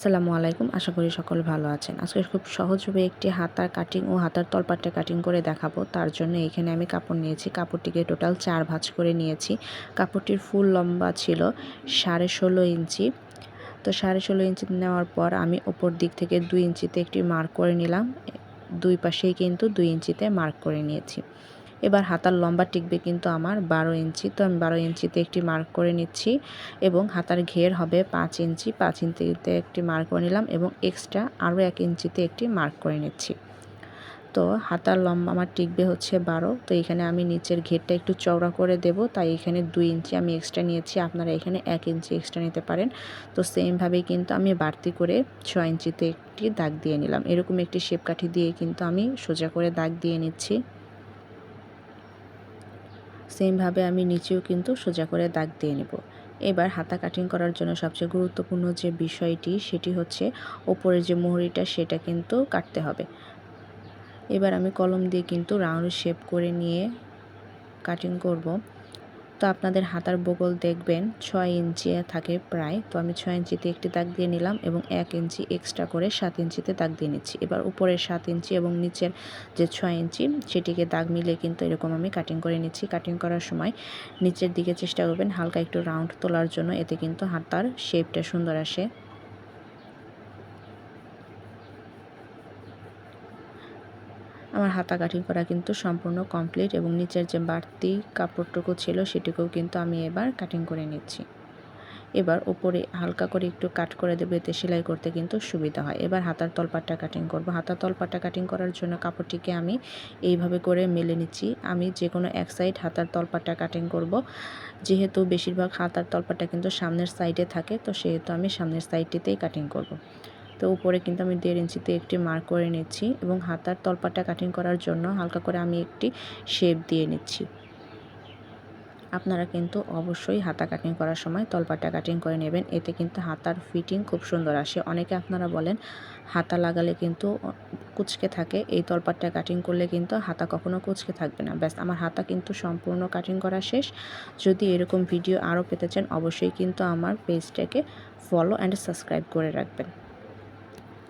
আসসালামু আলাইকুম। আশা করি সকল ভালো আছেন। আজকে খুব সহজভাবে একটি হাতার কাটিং ও হাতার তলপাটটা কাটিং করে দেখাবো। তার জন্য এখানে আমি কাপড় নিয়েছি। কাপড়টিকে টোটাল চার ভাঁজ করে নিয়েছি। কাপড়টির ফুল লম্বা ছিল সাড়ে ষোলো ইঞ্চি। তো সাড়ে ষোলো ইঞ্চি নেওয়ার পর আমি ওপর দিক থেকে দুই ইঞ্চিতে একটি মার্ক করে নিলাম। দুই পাশেই কিন্তু দুই ইঞ্চিতে মার্ক করে নিয়েছি। এবার হাতার লম্বা টিকবে কিন্তু আমার বারো ইঞ্চি। তো আমি বারো ইঞ্চিতে একটি মার্ক করে নিচ্ছি এবং হাতার ঘের হবে পাঁচ ইঞ্চি। পাঁচ ইঞ্চিতে একটি মার্ক করে নিলাম এবং এক্সট্রা আরও এক ইঞ্চিতে একটি মার্ক করে নিচ্ছি। তো হাতার লম্বা আমার টিকবে হচ্ছে বারো। তো এখানে আমি নিচের ঘেরটা একটু চওড়া করে দেব। তাই এখানে দুই ইঞ্চি আমি এক্সট্রা নিয়েছি। আপনারা এখানে এক ইঞ্চি এক্সট্রা নিতে পারেন। তো সেমভাবেই কিন্তু আমি বাড়তি করে ছয় ইঞ্চিতে একটি দাগ দিয়ে নিলাম। এরকম একটি শেপ কাঠি দিয়ে কিন্তু আমি সোজা করে দাগ দিয়ে নিচ্ছি। সেমভাবে আমি নিচেও কিন্তু সোজা করে দাগ দিয়ে নেব। এবার হাতা কাটিং করার জন্য সবচেয়ে গুরুত্বপূর্ণ যে বিষয়টি, সেটি হচ্ছে ওপরের যে মোহরিটা, সেটা কিন্তু কাটতে হবে। এবার আমি কলম দিয়ে কিন্তু রাউন্ড শেপ করে নিয়ে কাটিং করব। তো আপনাদের হাতার বগল দেখবেন, ছয় ইঞ্চি থাকে প্রায়। তো আমি ছয় ইঞ্চিতে একটি দাগ দিয়ে নিলাম এবং এক ইঞ্চি এক্সট্রা করে সাত ইঞ্চিতে দাগ দিয়ে নিচ্ছি। এবার উপরের সাত ইঞ্চি এবং নিচের যে ছয় ইঞ্চি, সেটিকে দাগ মিলে কিন্তু এরকম আমি কাটিং করে নিচ্ছি। কাটিং করার সময় নিচের দিকে চেষ্টা করবেন হালকা একটু রাউন্ড তোলার জন্য, এতে কিন্তু হাতার শেপটা সুন্দর আসে। আমার হাতা কাটিং করা কিন্তু সম্পূর্ণ কমপ্লিট এবং নিচের যে বাড়তি কাপড়টুকু ছিল সেটুকুও কিন্তু আমি এবার কাটিং করে নিচ্ছি। এবার ওপরে হালকা করে একটু কাট করে দেবো, এতে সেলাই করতে কিন্তু সুবিধা হয়। এবার হাতার তলপাটটা কাটিং করব। হাতার তলপাটটা কাটিং করার জন্য কাপড়টিকে আমি এইভাবে করে মেলে নিচ্ছি। আমি যে কোনো এক সাইড হাতার তলপাটটা কাটিং করব। যেহেতু বেশিরভাগ হাতার তলপাটটা কিন্তু সামনের সাইডে থাকে, তো সেহেতু আমি সামনের সাইডটিতেই কাটিং করব। তো উপরে কিন্তু আমি দেড় ইঞ্চিতে একটি মার্ক করে নিচ্ছি এবং হাতার তলপাটটা কাটিং করার জন্য হালকা করে আমি একটি শেপ দিয়ে নিচ্ছি। আপনারা কিন্তু অবশ্যই হাতা কাটিং করার সময় তলপাটটা কাটিং করে নেবেন, এতে কিন্তু হাতার ফিটিং খুব সুন্দর আসে। অনেকে আপনারা বলেন হাতা লাগালে কিন্তু কুচকে থাকে, এই তলপাটটা কাটিং করলে কিন্তু হাতা কখনো কুচকে থাকবে না। ব্যাস, আমার হাতা কিন্তু সম্পূর্ণ কাটিং করা শেষ। যদি এরকম ভিডিও আরও পেতে চান, অবশ্যই কিন্তু আমার পেজটাকে ফলো অ্যান্ড সাবস্ক্রাইব করে রাখবেন।